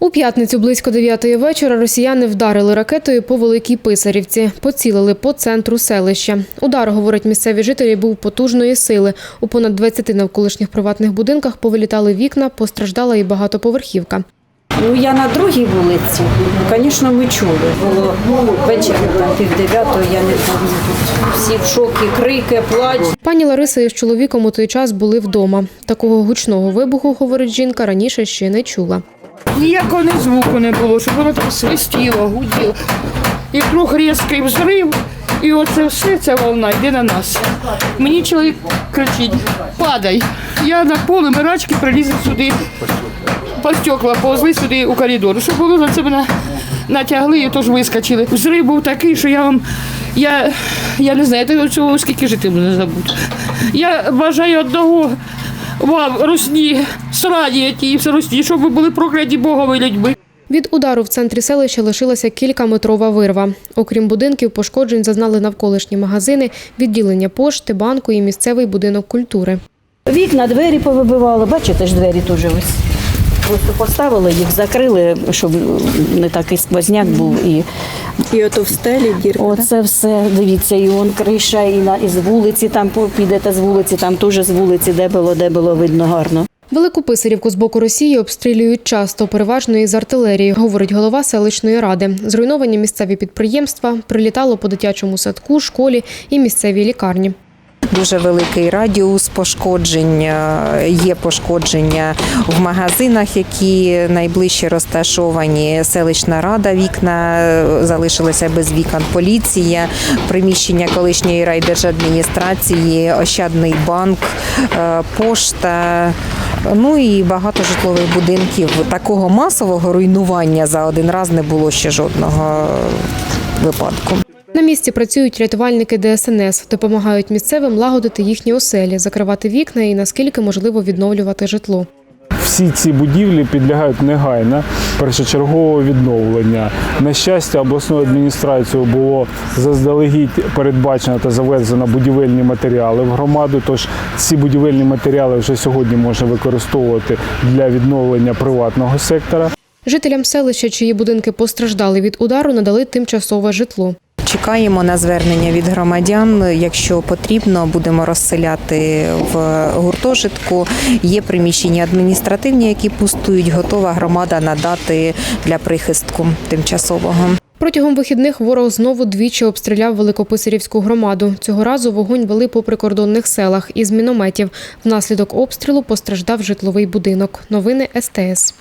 У п'ятницю близько 9 вечора росіяни вдарили ракетою по Великій Писарівці. Поцілили по центру селища. Удар, говорять місцеві жителі, був потужної сили. У понад 20 навколишніх приватних будинках повилітали вікна, постраждала і багатоповерхівка. Ну, я на другій вулиці. Звісно, ми чули. Було ввечері, там пів дев'ятого, я не пам'ятаю. Всі в шокі, крики, плач. Пані Лариса із чоловіком у той час були вдома. Такого гучного вибуху, говорить жінка, раніше ще не чула. Ніякого ні звуку не було, щоб воно там свистіло, гуділо. І вдруг різкий взрив, і оце все, ця волна йде на нас. Мені чоловік кричить, падай. Я на поле мирачки прилізли сюди, по стекла повзли сюди у коридор. Щоб було на це мене натягли і тож вискочили. Взрив був такий, що я вам. Я, я не знаю, я цього скільки жити не забуду. Я бажаю одного вам, русні, сраді ті все русні, щоб ви були прокляті Богові людьми. Від удару в центрі селища лишилася кількаметрова вирва. Окрім будинків, пошкоджень зазнали навколишні магазини, відділення пошти, банку і місцевий будинок культури. Вікна, двері повибивали, Бачите ж, двері теж ось. Просто поставили їх, закрили, щоб не такий сквозняк був. І І ото в стелі дірка. оце все, дивіться, і он криша, і, на, і з вулиці, там підете з вулиці, там теж з вулиці, де було, де було видно гарно. Велику Писарівку з боку Росії обстрілюють часто, переважно із артилерії, говорить голова селищної ради. Зруйновані місцеві підприємства, прилітало по дитячому садку, школі і місцевій лікарні. Дуже великий радіус пошкодження. Є пошкодження в магазинах, які найближче розташовані. Селищна рада вікна залишилися без вікон. Поліція, приміщення колишньої райдержадміністрації, Ощадний банк, е, пошта. Ну і багато житлових будинків. Такого масового руйнування за один раз не було ще жодного випадку. На місці працюють рятувальники ДСНС, допомагають місцевим лагодити їхні оселі, закривати вікна і наскільки можливо відновлювати житло. Всі ці будівлі підлягають негайно першочергового відновлення. На щастя, обласною адміністрацією було заздалегідь передбачено та завезено будівельні матеріали в громаду. Тож ці будівельні матеріали вже сьогодні можна використовувати для відновлення приватного сектора. Жителям селища, чиї будинки постраждали від удару, надали тимчасове житло. Чекаємо на звернення від громадян. Якщо потрібно, будемо розселяти в гуртожитку. Є приміщення адміністративні, які пустують. Готова громада надати для прихистку тимчасового. Протягом вихідних ворог знову двічі обстріляв Великописарівську громаду. Цього разу вогонь вели по прикордонних селах із мінометів. Внаслідок обстрілу постраждав житловий будинок. Новини СТС.